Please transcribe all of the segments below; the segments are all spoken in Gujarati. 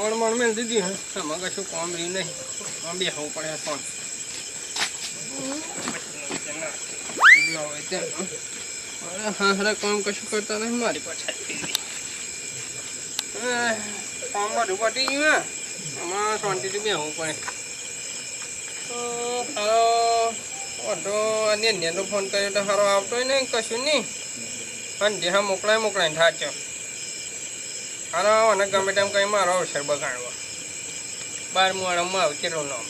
પણ મેં દીધી હે. આમાં કશું કામ રહ્યું નહીં. આમ હોવું પડે ફોન હા હા કામ કશું કરતા નહીં મારી પાછા કામ બધું પટી ગયું હે. આમાં શાંતિથી બેહવું પડે. તો સારો ઓટો અન્ય અન્યનો ફોન કર્યો તો સારો આવતો નહીં, કશું નહીં. પણ જે હા મોકલાય મોકલાય થાચો. હારો અને ગમે તેમ કંઈ મારો અવસર બગાડવો. બારમું વાળામાં આવે કેટલો નામ.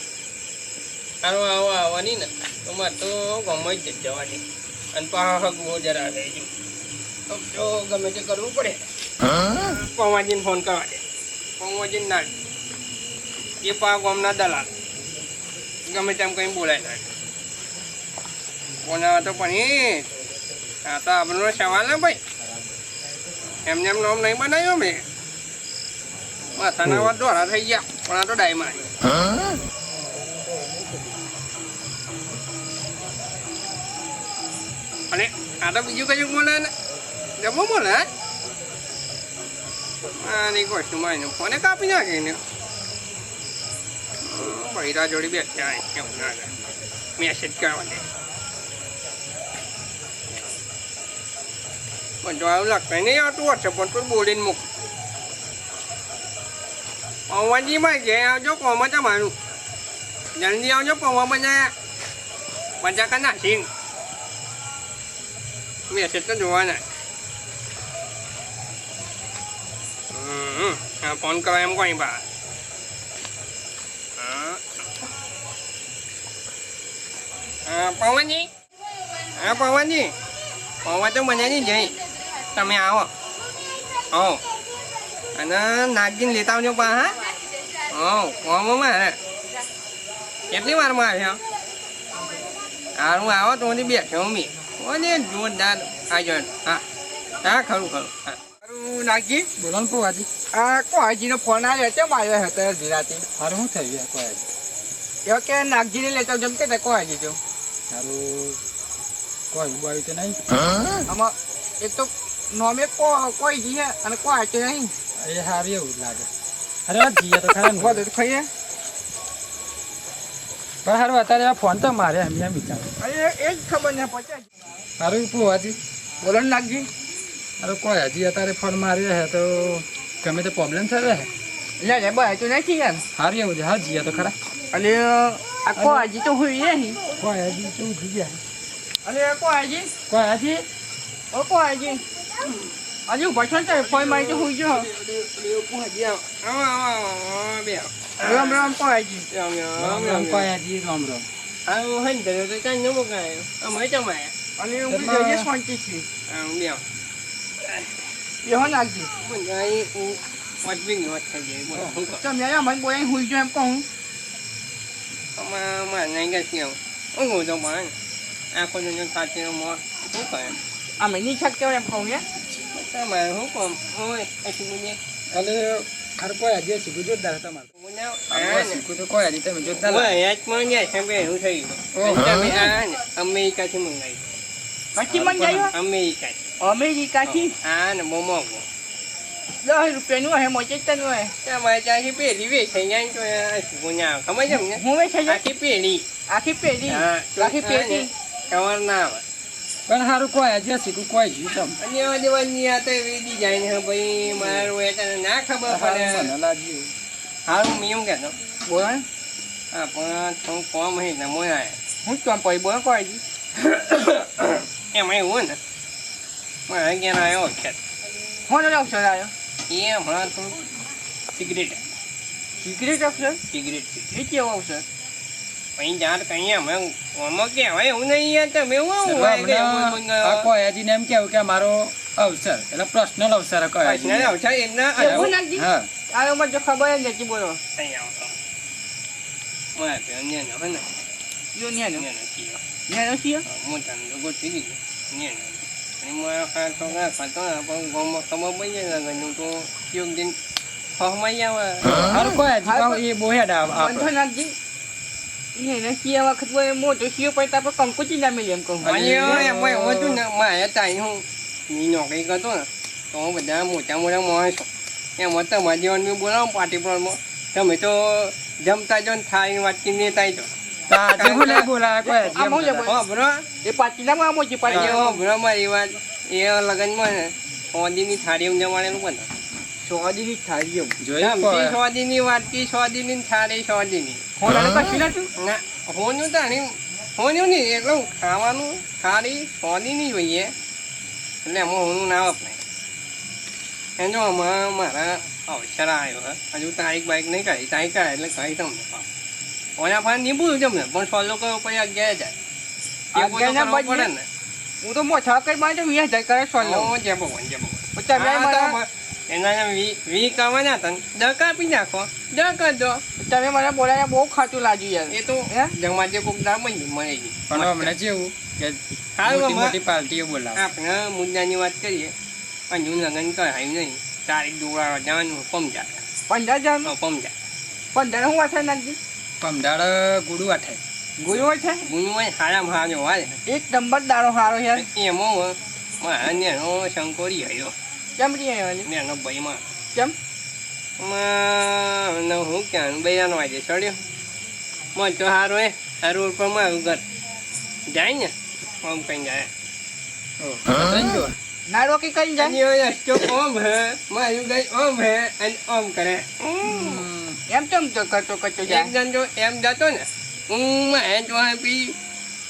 આનો આવો આવવાની ને, તો મારે તો ગમે જ જવાની. અને પાછા હગવો જરા ગયું તો ગમે તે કરવું પડે. પવાજીને ફોન કરવા દે. પવાજીને ના એ પા ગામના દલાલ. ગમે તેમ કંઈ બોલાય ના કોના તો પણ આ તો આપણો સવાલ ને ભાઈ. એમને એમ નામ નહીં બનાવ્યો મેં માથાના વાત દોરા થઈ ગયા પણ આ તો ડાય મારી અને આ તો બીજું કશું બોલે ને જમો બોલે હે? આની કોસ્ટ્યુમ આવીને ફોને કાપી નાખે ને બૈરા જોડી બેઠ્યા હે, કેવું ના લાગે. મેસેજ કરવા દે પણ જો આવું લાગતું નહીં આવતું વોટ્સઅપ પર તો બોલીને મૂક પવનજીમાં ઘેર આવજો કોમાં તમારું જલ્દી આવજો પવા બનાયા મજા કર નાખી મેસેજ તો જોવાના હમ હા ફોન કરો એમ કોઈ બા હા હા પવનજી હા પવનજી પવા તો બનાવી જઈ તમે આવો હો અને નાગજીને લેતા આવજો પા હા હો કોમમાં હે. કેટલી વારમાં આવ્યો હારું આવો તો હું બેઠો મી ઓને જોરદાર આજો હા. હા ખરું ખરું. હા. નાગજી. બોલો ને પવાજી. આ કોહાજીનો ફોન આવ્યો છે આવ્યો હતો જીરાથી સારું હું થઈ ગયા કોઈ એવો કે નાગજીને લેતો જેમ કે કોહાજી જો સારું કોઈ તો નહીં? આમાં એક તો નોમે કોઈ જી અને કોઈ છે નહીં. એ સારું એવું લાગે. અરે જીયા તો ખરા ને. તો ખાઈએ. પણ સારું અત્યારે ફોન તો મારે એમ એમ વિચાર. અરે એ જ ખબર ને પચાસ સારું પવાજી બોલો ને નાગજી. અરે કોઈ હજી અત્યારે ફોન માર્યો હે તો ગમે તે પ્રોબ્લેમ થયો હે? લે લે ભાઈ તું નથી યાર સારું એવું છે. હા જીયા તો ખરા. અને આ કોહાજી તો હોય નહીં કોઈ હજી કેવું થઈ ગયા અને કોહાજી કોઈ હજી? ઓ કોહાજી હજી? ઊભા છો ને ફોન મારી તો હોય જો પહોંચી આવો આવો આવો આવો બે રામ રામ કોહાજી રામ રામ રામ રામ કોઈ હજી રામ રામ આવું હન તો તો કાંઈ ન મુકાયો અમે જમાયા અને હું એમાં- જઈએ શાંતિ છે આમ બે એહો નાગજી મને અહીં હું વાંચવી વાત થઈ ગઈ બોલો શું કર તમે અહીંયા મને બોલાવીને હુઈ જો એમ કહું આમાં મારે નહીં કઈ કેવું ઊંઘું તો પણ આખો દિન ખાતે મોર શું કરે અમે નહીં શકતા એમ કહું ને તમારે શું કામ? ઓય એટલું બધે ખર કોઈ હજી શીખું જોરદાર હતા મારે. આ શીખું તો કોઈ હજી તમે જોરદાર લાગે. જાય છે એવું થઈ ગયું. અમેરિકાથી મંગાવી પછી અમેરિકાથી. અમેરિકાથી? ને બહુ દસ રૂપિયાનું હે મોચેતનું હે. તમારે ત્યાંથી પેઢી વેચાઈ જાય તો આ શું ખબર છે હું વેચે છે આખી પેઢી. આખી પેઢી? આખી પેઢી? સવાર ના આવે. પણ સારું કોઈ હજી શીખું કોઈ જીવ તમ અને દેવાની આ તો એવી જાય ને ભાઈ મારું એટલે ના ખબર પડે. મને લાગ્યું. હારું મેં એમ કહેતો બોલો આ પણ તું કોમ હે ને મોય આયા. હું તો પછી બોલો કોઈ એમાં એવું ને. પણ અગિયાર આવ્યો ખેતર હું ને અક્ષર આવ્યો એ હમણાં તું સિગરેટ સિગરેટ અક્ષર સિગરેટ એ કેવો અક્ષર પછી જાત કઈ અમે આમાં કહેવાય એવું નહીં યાર તમે એવું આવું એટલે હોય કે હમણાં એવું આ કોઈ કોઈ એમ કેવું કે મારો અવસર એટલે પર્સનલ અવસર કોઈ પર્સનલ અવસર એમના હા. આ મને તો ખબર જ નથી બોલો. અહીં આવતો મારા પેલો નેનો હે ને. યો ન્યાનો નેનો કીયો. ન્યાનો છીએ મોટાને તો ગોઠવી દીધું. નેનો. અને મારા ખાસ છોકરા ખાતો ને પણ ગામમાં ખબર પડી જાય ને તો યોગ દિન ફહમાઈ આવે. સારું કોઈ એ બહુ હેડ આ- બંધો આપણે. એને છીએ વખત મોટો છીએ પછી આપણે કંકુચી ના મેલી એમ કહું. અને એમાં એવું હતું ને મારે તાઈ હું ની નોકરી કરતો ને તો હું બધા મોટા મોટા માણસો. એમાં તમારા જીવન બોલાવો પાર્ટી પ્લોટમાં. તમે તો જમતા જો ને ખાઈને વાટકી નેતા તો આજે હું લે બોલાવે કોઈ હજી આમ હું લે એમ બોલાવે? હો બરો. એ પાછી માં એ લગનમાં ને થાળી જમાડેલું બને સોદીની થાળી એમ જોયું જમતી કોઈ? સોદીની વાટકી સોદીની થાળી સોદીની. હોનાને કશું નતું ના હોન્યું તાણી હોન્યું નહીં એટલું ખાવાનું થાળી સોદીની જોઈએ. એટલે એમાં હોનું ના વપરાય. એમ જો આમાં મારા અવસર આવ્યો હજુ તારીખ બાઈક નહીં કાઢી. તારીખ કાઢે એટલે કહી તમને પાછું. ઓના ફાન પૂછ્યું તમને પણ સોલો કરો પછી અગિયાર ને. હું તો મોછા કઈ બાજુ વીસ હજાર કરે સોલ જય ભગવાન જય ભગવાન. એના વી વી કરવાના હતા ડક દ કાપી નાખો ડક દો તમે મને બોલાયા બહુ ખાતું લાગ્યું યાર. એ તો જમાજે જમવા જે કોક ના બની મળે પણ હમણાં જેવું કે સારું મોટી પાર્ટીઓ બોલાવે. આપણે મુદ્દાની વાત કરીએ અંજુ લગ્ન કરાયું નહીં. તારીખ દોડાવા જવાનું પમજા પંદર હજાર પમજા પંદર હું વાસે નાખી પમદાડ ગુડુ આઠે ગુરુ છે ગુરુ હોય સારા હારો હોય એક નંબર દાડો સારો યાર. એમાં મારા નેનો શંકોરી હયો. કેમ રી આવ્યો નેનો ભાઈમાં. કેમ? માં હું ક્યાં બૈરાનો આજે ચડ્યો. મન તો સારું હે સારું ઉપર પર મારું ઘર. જાય ને આમ કઈ જાય. કઈ જાય? ઓમ હે મારું ગઈ ઓમ હે અને ઓમ કરે. એમ કેમ તો કરતો કરતો એક જાય જણ જો એમ જતો ને હું મારે જો પી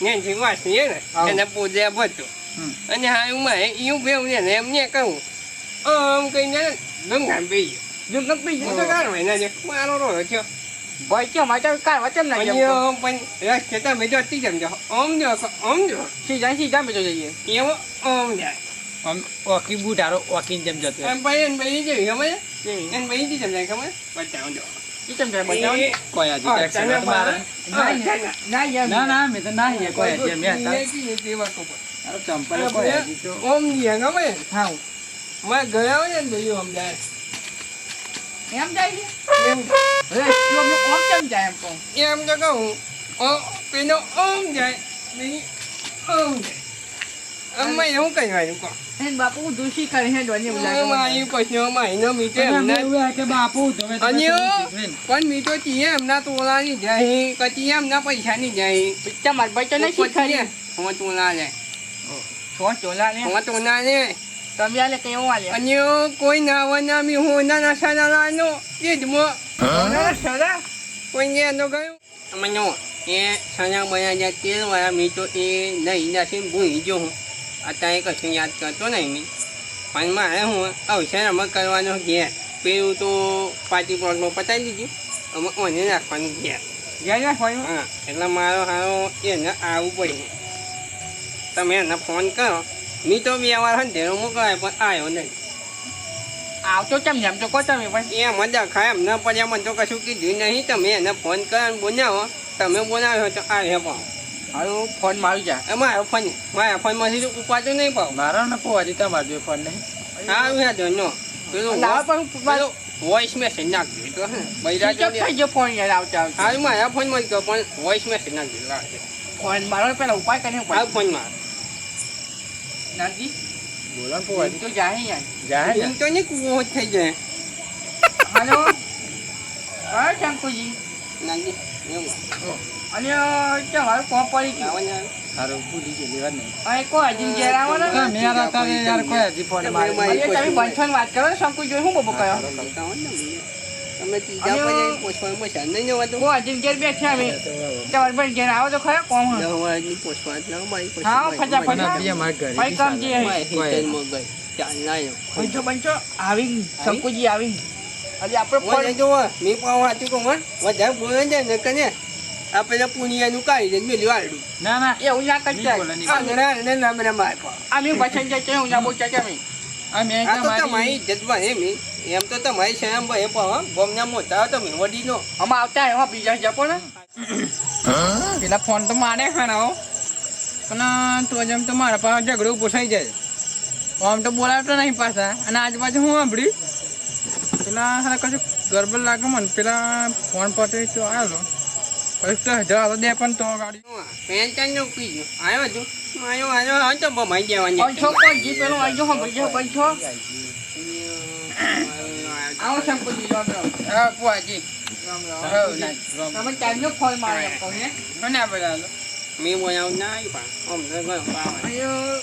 ને જીવા છીએ ને એને પૂજે ભરતો અને હા હું એવું ભેવું ને એમ ને કહું આમ કહીને nó પી જો ન nó ગયો nó તો જાય કાઢો એના nó મારો રોયો થયો ભાઈ કેમ આ તો કાય વચમ ના અને જેમ આમ પણ રસ્તે તમે જો તી જમ જો આમ જો આમ જો સીધા સીધા બેઠો જઈએ એવો આમ જાય આમ ઓકી બુઢારો ઓકીને જેમ જતો રહે. એમ ભાઈ એને ભાઈ જેવી ખબર છે? કેવી? એને ભાઈ જી જમ જાય ખબર બતાવો જો ઈ કેમ જાય બતાવો ને. કોઈ હજી હા, accident તને મારે. ના યાર, ના. ના ના મેં તો ના હે કોઈ એ જેવા ખબર તારો ચંપલ કોઈ હજી તો ઓમની ખબર છે? હા માં ગયા હોય ને ભાઈ આમ જાય એમ જાય છે? એમ ઓમ કેમ જાય એમ કહું? એમ તો કહું પેલો ઓમ જાય બીજી ઓમ જાય. આમાં એવું કઈ કહો. બાપુ દૂષી કરે હે ડોની એવું લાગે આમાં મને. આવ્યું પછી માહિનો મીઠે અને અમે એમના કે બાપુ તમે તો અને ને. પણ મીઠો ચીએ એમના તોલાની જાય કચી એમના પૈસાની જાય. પિક્ચર માર ભાઈ તો નહીં શીખાડી હું તોલા જાય છો ચોલા ને હું તોલા ને તમે આલે કઈ એવું આલે? અને કોઈ નાવા નામી હું ના ના લાનો એ જ મો ના સરા કોઈ ને એનો ગયું? મને એ સણા બના જાય તેલ વાળા મીઠો એ નહીં નાસી ભૂલી ગયો હું. અત્યારે કશું યાદ કરતો નહીં મી. પણ મારે હું અવસર અમે કરવાનો ઘેર. પેલું તો પાર્ટી પ્લોટમાં પતાવી દીધું. અમે ઓને નાખવાનું ઘેર. જાય ના હોય હા એટલે મારો હારો એને આવવું પડે તમે એને ફોન કરો. મી તો વ્યવહાર હંધેરો મોકલાય પણ આવ્યો નહીં. આવતો કેમ જેમ તો કહો તમે પણ એ મજા ખાય એમ ન પડ્યા મને તો કશું કીધું નહીં તમે એને ફોન કરો બોલાવો તમે બોલાવ્યો તો આવ્યો પણ હારું ફોન મારી જા. એ મારો ફોન મારા ફોનમાંથી તો ઉપાડો નહીં પાવ મારો ને પો તમારો ફોન નહીં? સારું હે નો પેલું પણ વોઇસ મેસેજ નાખજો તો હે બૈરા સ્વિચ ઓફ થઈ ગયો ફોન યાર આવતા આવતા. હાલ મારા ફોનમાં જ ગયો પણ વોઇસ મેસેજ નાખજો ફોન મારો પેલા ઉપાય કરીને હાલ ઉપાય નાજી બોલો ને પો હજી તો જાય યાર. ને. એમ તો નહીં કૂવો થઈ જાય. હાલો. હા શંકુજી. એવું. અને હાલ કોણ પડી ગયું. ને ભૂલી નહીં. અહીં કોઈ હજી ઘેર આવો ને યાર કોઈ હજી ફોન મારી તમે બંધન વાત કરો ને શંકુ જોઈ હું બબો કયો તમે ત્રીજા પછી પોષવાનું પૈસા નહીં જવાતું હું હજી ઘેર બેઠા અમે. તમારે આવો તો ખરા હા, ભાઈ કામ જે ચાલે. હે. ગઈ. ચાલ લાયો. બંચો બંચો આવી શંકુજી આવી હજી આપણે મને જો મી પાવ હાચું કહું હો. વધારે બોલે છે ને કને આ પેલા પુનિયાનું કાઢી દે મેલ્યું આડું. ના ના એવું ના કરતા. આ. ને ના મને માર અમે બચન જાય છે હું ના અમે. મેં આ તો તમારી ઇજ્જત બને મી. એમ તો તમારી ભાઈ ગમના મોટા નો અમે આવતા એમાં બીજા જપો ને. પેલા ફોન તો મારે ખાના પણ તો જેમ તો મારા પાસે ઝઘડો પોસાઈ થઈ જાય. આમ તો બોલાવતો નહીં પાછા. અને આજુબાજુ હું સાંભળ્યું? પેલા હારા કશું ગરબડ લાગે મને. પેલા ફોન પર તો આવ્યો પછી તો જવા દે પણ તો ગાડી. પેન ચાલ નો પીજો આવ્યો છું. તો બમાઈ કોઈ જી પેલો આવી જો આવો હા રામ રામ તમે ફોન મારે એમ કહું ને મને બધા મેં ના ગયો પાવા અહીંયા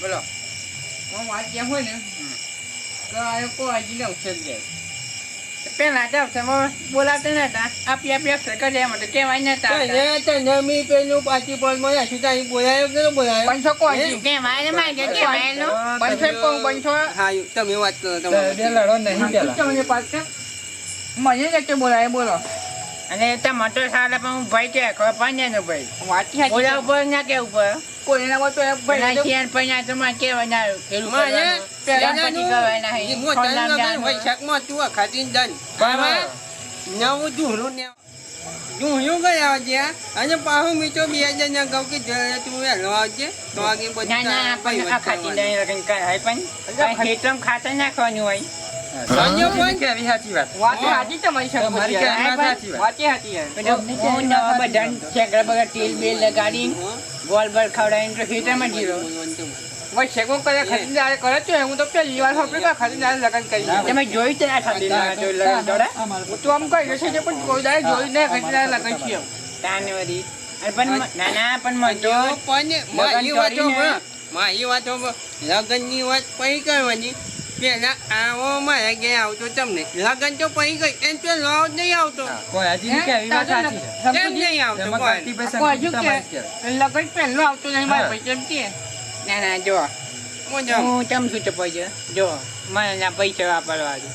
બોલો હું વાત કેમ હોય ને તો આ કોઈ હજી ન ઉછેર જાય પેલા તો તમે બોલાતા નતા. આપી આપી અક્ષર કર્યા માટે તો કહેવાય નતા તને તને મી પેલું પાછી પણ મળ્યા શું તારી બોલાયો કે ન બોલાયો? બનશો કોઈ કેવાય ને માંગે કહેવાય બનશો એમ કહું બનશો હા તમે વાત કરો તમે લડો નહીં પેલા. મને જ કે બોલાય બોલો. અને ત્યાં મટર સારા પણ હું ભાઈ કે નો ભાઈ ઓલા છે. ઉપર ના કે ઉપર કોઈ એના હોય ભાઈ ના કે પૈયા તો માં કેવા ના પેલું મારે કરવાનું. ગણપતિ કહેવાય ના એ હે. મોટા ખોલામ લગન જાનું. વૈશાખમાં તું અખાતી દન બરાબર. નવું જૂનું ને જૂનું ગયા જ્યાં અને પાછું મીઠો બે જણા કહું કે જયારે તું વહેલો આવજે તો આગે ના ના બધી પણ આ ખાતી પણ પણ ખાતર નાખવાનું હોય લગન કરી જોઈ તો તો આમ કહી છે પણ કોઈ જોઈ ને ખરીદાર લગન છે અને પણ ના ના પણ મજો પણ સાંભળો. મારી વાત પછી કરવાની પેલા આવો મારા ઘેર આવતો તમને લગન તો પછી ગઈ એમ તો જ નહીં આવતો કોઈ હજી કેવી વાત સાચી છે શંકુજી, નહીં આવતો તેમાં કોઈ? પાસે હજુ કે લગન પહેલો આવતો નહીં મારા કેમ કે ના ના જો હું ચમ છું તો પૈસા જો મને ના પૈસા વાપરવા દો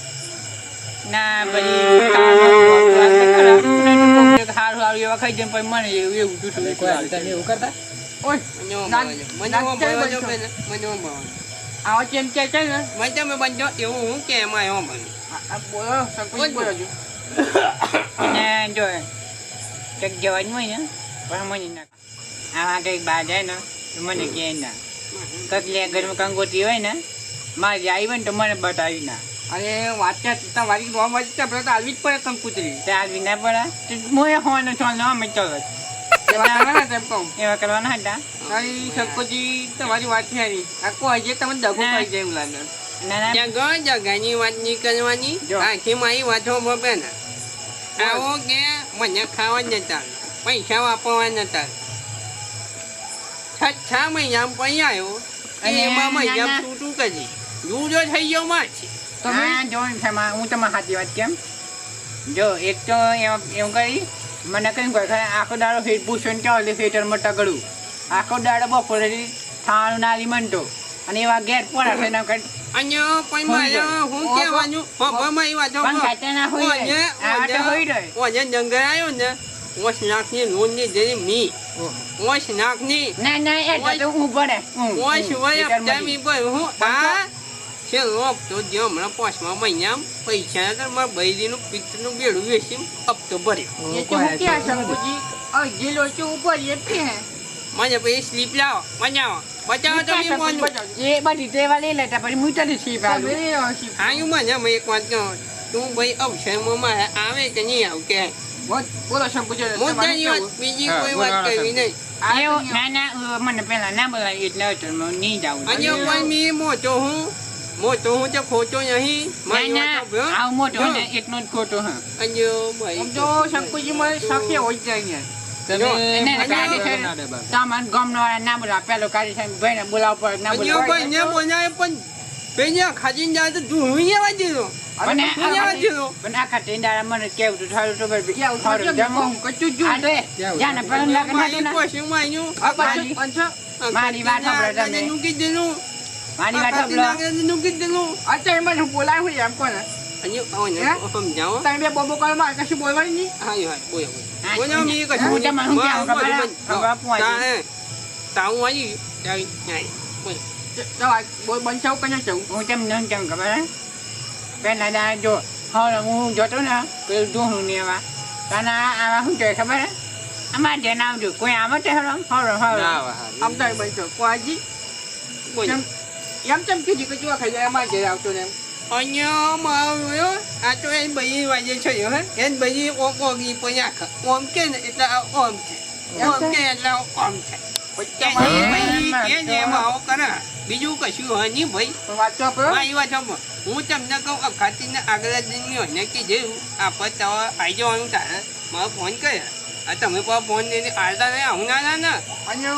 ના પછી સારું સારું એવા ખાઈ જાય પણ મને એવું એવું જૂઠું એવું કરતા ઓય મને મને મને આવો કેમ કે છે ને. મને તમે બંધો એવું હું કે એમાં એમાં બન્યું બોલો શંકુજી બોલો અને જો કંઈક જવાનું હોય ને પણ મને ના કંઈક બહાર જાય ને તો મને કહે ના. કંઈક લે ઘરમાં હોય ને મારી આવી હોય ને તો મને બતાવી ના. અરે વાત ક્યાં તમારી નોમ છે આપણે તો આવી જ પડે કંકુતરી તે આવી ના પડે. મોય હોવાનો છો ને અમે ચલો એવા આવે ને તેમ કહું એવા કરવાના હતા તારી શંકુજી તમારી વાત છે નહીં આ કોઈ દગો કરી જાય એવું લાગે ના. ના જગાની વાત નહીં કરવાની આખી મારી વાતો બપે ને આવો કે મને ખાવા જ નતા પૈસા વાપરવા નતા છ છ મહિના આવ્યો એમાં મહિના. તૂટું કરી જુદો થઈ ગયો માછી તમે જો હું તમારી સાચી વાત કેમ? જો એક તો એવું કરી મને કઈ ખરે આખો દાડો ફેટ પૂછ્યો કે ઓલે ફેટરમાં ટગડું? આખો દાડો બપોરે થાણું નાલી મંટો અને એવા ગેટ પડે છે ને કઈ હું કે પણ ખાતે ના હોય આ તો હોય રહે. ઓને જંગલ આવ્યો ને ઓસ નાખની ની જેની મી. ઓસ નાખની. ના ના એટલે તો હું આ છે હપ્તો જે હમણાં પાંચમા મહિના પૈસા હતા મારા બૈરીનું પિત્તનું બેડું વેચી હપ્તો ભર્યો. મને પછી સ્લીપ લાવો મજા આવો બચાવો તો બી મોનું બધી તેવા લઈ લેતા પછી હું તને શીપ આલું આયું મને એક વાત કહું. તું ભાઈ અવસરમાં મારે આવે કે નહીં આવ કે? બોલો શંકુજી મુદ્દાની તમારું વાત બીજી કોઈ વાત કરવી નહીં. આ એવું તો ના ના મને પેલા ના બોલાય એટલે નહીં જાઉં. અને કોઈ મી મોટો હું. મોટો હું તો ખોટો નહીં વાત. આવું મોટો જો. ને એટલો જ ખોટો હા અને ભાઈ તો શંકુજી મને શક્ય હોય જ જાય જો, જ મારી ને પાસે માર્યું. આ મારી- પાછું- પાછું મારી વાત સાંભળો તમે. આગળ મૂકી દીધું. મારી વાત આ સાંભળો આગળ મૂકી દીધું. અત્યારે મને હું બોલાય હોય એમ કોને અને આને હે? સમજાવો. તમે બે બોબો કરો મારે કશું બોલવાની નહીં હાય, હાય, બોલો, બોલો. હા, બોલો, હું- મેં કશું હું નહીં. તમને શું મારું કહેવું ખબર? બધું બંધ. ખબર આપું આજે. તા, હે. તાવું આવી, તાવી, ન્યાય. બોલો. ચાલ આ બોલ બંચાવ કને જવું હું તમને શું કેમ ખબર હે? પેલા દા જો હવે હું જોતો ને પેલું દોહનું ને એવા તને આ- આવા શું કહે ખબર હે અમારે ધ્યાન આવજો કોઈ આવે તો હરો હરો હરો આમ તો બંચાવ કોજી બોલો. એમ ચમ કીધું કે જો ખાઈ અમારે ઘેર આવતો ને એમ. અહીંયા રહ્યો, આ તો એ બૈરી વાજે છે હે? એની બૈરી ઓમ ઓગી પણ આખા. ઓમ કે ને એટલે ઓમ છે. ઓમ કે એટલે ઓમ છે. બીજું કશું હોય નહીં ભાઈ. હા, એ તમને કહું અખાતીને આગલા દિનની હોય ને કે જેવું આપણે તો આવી જવાનું તારે. મારો ફોન કર્યા. આ તમે પણ ફોન લઈને આવતા નહીં આવું ના ના ના અને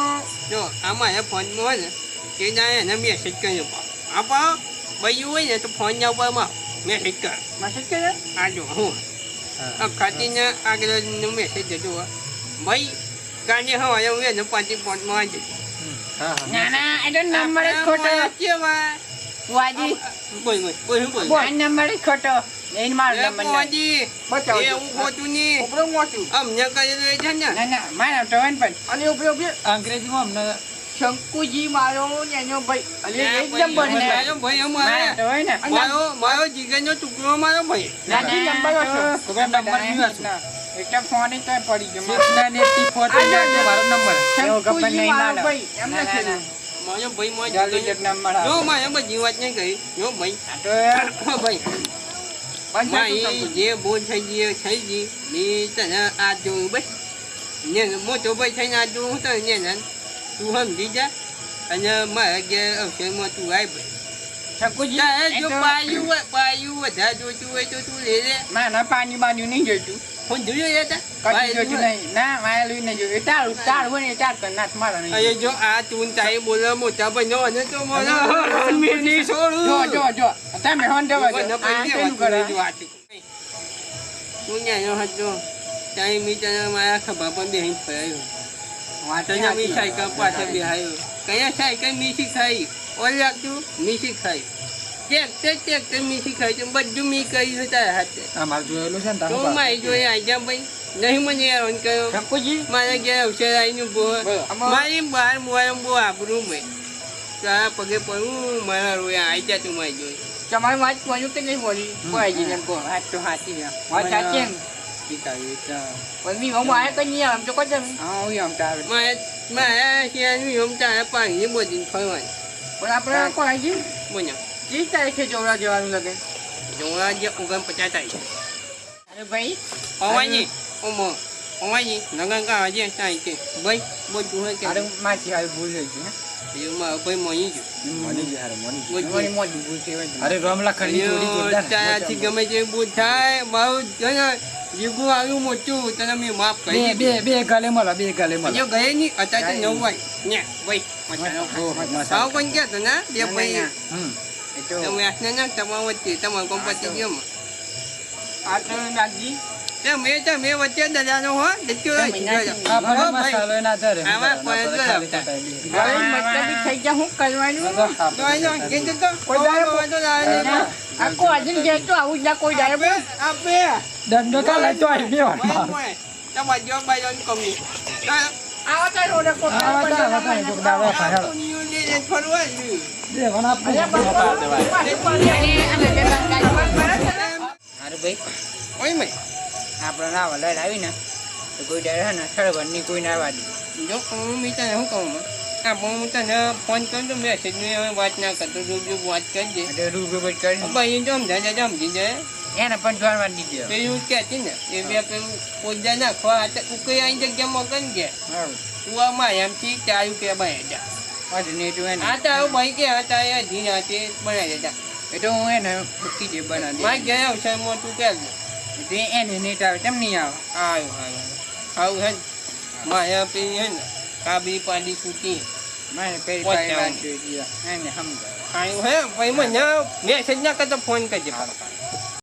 જો આ મારા ફોનમાં હોય ને તે ના એને મેસેજ કર્યો પા આ ભાઈ હોય ને તો ફોન ના ઉપર મેસેજ કર મેસેજ કરે આ જો હું. અખાતીને આગલા દિનનો મેસેજ જતો ભાઈ કાલે હવારે હું. એને પાંચી ફોનમાં આવી જજો ના ના એ નંબર જ ખોટો. કેવાય વાજી બોલ બોલ બોલ બોલ? આ નંબર જ ખોટો. એને મારો નંબર ના. મોજી એ હું ખોટું નહીં ઉપરે હું વાંચું અમને કરેલું એ છે ને. ના ના મારો તો પણ. અને ઉપરે ઉપરે અંગ્રેજીમાં અમને શંકુજી મારો ને એનો ભાઈ એકદમ બને મારો ભાઈ અમારે હોય ને મારો મારો જીગરનો ટુકડો મારો ભાઈ. ના નાખી ના નંબર તો હશો. નંબર નહીં વાંચું. એક ફોન જ તોય પડી ગયો. સિક્સ ને ટી થ્રી મારો નંબર શંકુજી નહીં મારો મારો. ભાઈ એમ ન લખેલું મારો ભાઈ મોય જલ્દી જ નંબર જો આપો. મારે જીવાત વાત ગઈ જો ભાઈ. તો હા ભાઈ. મારી જે બોલ થઈ ગઈ થઈ ગઈ. ને તને આ જોયું બસ ને મોટો ભાઈ થઈને આ જોયું તો ને તું સમજી જા અને મારા ઘેર અવસરમાં તું આય ભાઈ. એ જો પાયું પાયું વધારે જોતું હોય તો તું લે લે. મારા પાણી બાજુ નહીં જોઈતું. ફોન જોયો હતા કશું જોઈતું નહીં. ના મારે લઈ નહીં જોયું તારું તારું હોય ને એ તાર કર નાથ મારો નહીં. અરે જો આ તું તારી બોલો મોટા ભાઈ નો અને તો મને મેની છોડું. જો જો જો. તમે હોન જવા મને દો. આ કેમ કરે જો આ તું. ન્યાનો હતો તારી મી મારા ખભા પર બેહીને ફરાયો. વાત તને મી સાયકલ પાછળ બેહાયો કયા સાયકલ મી શીખાઈ ઓલ તું મી શીખાઈ ટ્રેક્ટર ટ્રેક્ટર મી શીખાય છે બધું મી કર્યું છે તારા હાથે. અમારે જોયેલું છે ને તો મારી જોડે આવી ભાઈ. નહીં મને હેરાન કર્યો. મારા ઘેર અવસર આવીને હોય. મારી બહાર મોય બહુ આબરું ભાઈ તારા પગે પડું મારા રોયા આવી જા તું મારી જોડે. તમારી વાત કોનું કે નહીં બોલી? કોઈ એમ કહો. વાત તો સાચી વાત સાચી એમ શીખાવ્યું છે પણ có હમ આયા કઈ નહીં આમ તો કોઈ તમે હા હું એમ તારે મારા મારા શિયાળની ઓમ તારા પાણી બધી ફરવાની પણ આપણે કોઈ આવી બોલો ત્રીસ તારીખે જોડા જવાનું લાગે જોવા જે ઓગણ પચાસ તારીખ અરે ભાઈ ઓવાની ઓમો giờ cũng gần phải chạy છે ભાઈ ông anh gì ông માથી ông ભૂલ gì nó gần cả gì chạy ગયો vậy ગયા હારું, મળી ગયા. mà chỉ ai vui rồi હોય ગમે તે બુધ થાય. મારું જીગું આવ્યું મોટું તને મેં માફ કરી બે બે ગાલે મળે બે ગાલે મળે. ગયે નહીં અત્યારે નવ વાય. ને ભાઈ ક્યાં તો ના? બે ભાઈ. તમે આસને ના તમારા તમારું કોમ પતી ગયો માં આ તો દાદી તે મેં તો મેં વચ્ચે દલાનો હો હો જ મતલબ થઈ ગયા શું કરવાનું? તો કીધું તો કોઈ દાડે કોઈ તો તો આવું જ કોઈ દાડે આપે દંડો તો આવી બે વાર ભાઈ માર. મોય તમાર જો બાઈ કમી. આવા તો રોડે કોઈ આવા તો આવા તો એક દાડો ફરવા બે વાર આપણે બતા અરે ભાઈ. ઓય મેં આપણે ના વલાડ આવી ને તો કોઈ ડર હે ને સળવડની કોઈ ના આવવા દે. જો હું મિત્ર શું કહું આ હું તને ફોન કરું તો મેસેજની વાત ના કરતો રૂબરૂ વાત કરજે. એટલે રૂબરૂ બધ કરી ભાઈ જો સમજા જા સમજી જાય. એને પણ જોડવા દીધો પેલું કહેતી ને એ બે પેલું પોજા નાખવા હાથે ઉકઈ આવી જગ્યામાં કન કે તું આ એમથી ચાયું કે ભાઈ જા. પાછું નેટ હોય ને. આ તારું ભાઈ કે હતા ધીરે હાથે બનાવી દેતા એ તો હું એને મૂકી દે બનાવી મારે ઘેર અવસરમાં તું કહેજો દે એને નેટ આવે કેમ નહીં આવે. આવ્યો આવ્યો આવું હે માયા પેલી હે ને કાબી પાડી છૂટી. મારે કઈ પાડી પાઈ ગયા. એને સમજાય આવ્યું હે? ભાઈ મને મેસેજ ના કરતો ફોન કરજે. પાછો.